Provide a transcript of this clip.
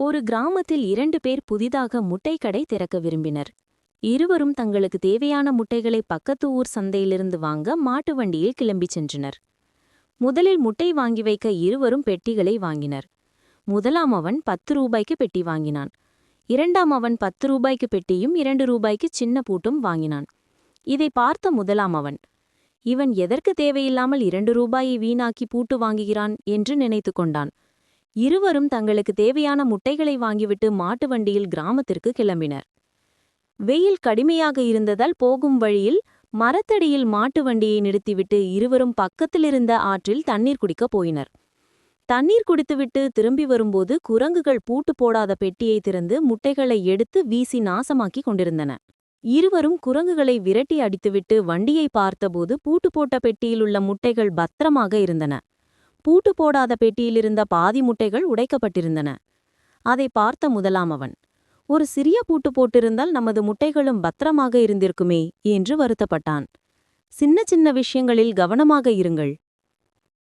ஒரு கிராமத்தில் இரண்டு பேர் புதிதாக முட்டைக்கடை கடை திறக்க விரும்பினர். இருவரும் தங்களுக்கு தேவையான முட்டைகளை பக்கத்து ஊர் சந்தையிலிருந்து வாங்க மாட்டு வண்டியில் கிளம்பிச் சென்றனர். முதலில் முட்டை வாங்கி வைக்க இருவரும் பெட்டிகளை வாங்கினர். முதலாம் அவன் பத்து ரூபாய்க்கு பெட்டி வாங்கினான். இரண்டாம் அவன் பத்து ரூபாய்க்கு பெட்டியும் இரண்டு ரூபாய்க்கு சின்ன பூட்டும் வாங்கினான். இதை பார்த்த முதலாம் அவன் இவன் எதற்கு தேவையில்லாமல் இரண்டு ரூபாயை வீணாக்கி பூட்டு வாங்குகிறான்? என்று நினைத்து கொண்டான். இருவரும் தங்களுக்கு தேவையான முட்டைகளை வாங்கிவிட்டு மாட்டு வண்டியில் கிராமத்திற்கு கிளம்பினர். வெயில் கடுமையாக இருந்ததால் போகும் வழியில் மரத்தடியில் மாட்டு வண்டியை நிறுத்திவிட்டு இருவரும் பக்கத்திலிருந்த ஆற்றில் தண்ணீர் குடிக்கப் போயினர். தண்ணீர் குடித்துவிட்டு திரும்பி வரும்போது குரங்குகள் பூட்டு போடாத பெட்டியை திறந்து முட்டைகளை எடுத்து வீசி நாசமாக்கிக் கொண்டிருந்தன. இருவரும் குரங்குகளை விரட்டி அடித்துவிட்டு வண்டியை பார்த்தபோது பூட்டு போட்ட பெட்டியிலுள்ள முட்டைகள் பத்திரமாக இருந்தன. பூட்டு போடாத பெட்டியிலிருந்த பாதி முட்டைகள் உடைக்கப்பட்டிருந்தன. அதை பார்த்த முதலாம் அவன் ஒரு சிறிய பூட்டு போட்டிருந்தால் நமது முட்டைகளும் பத்திரமாக இருந்திருக்குமே என்று வருத்தப்பட்டான். சின்ன சின்ன விஷயங்களில் கவனமாக இருங்கள்.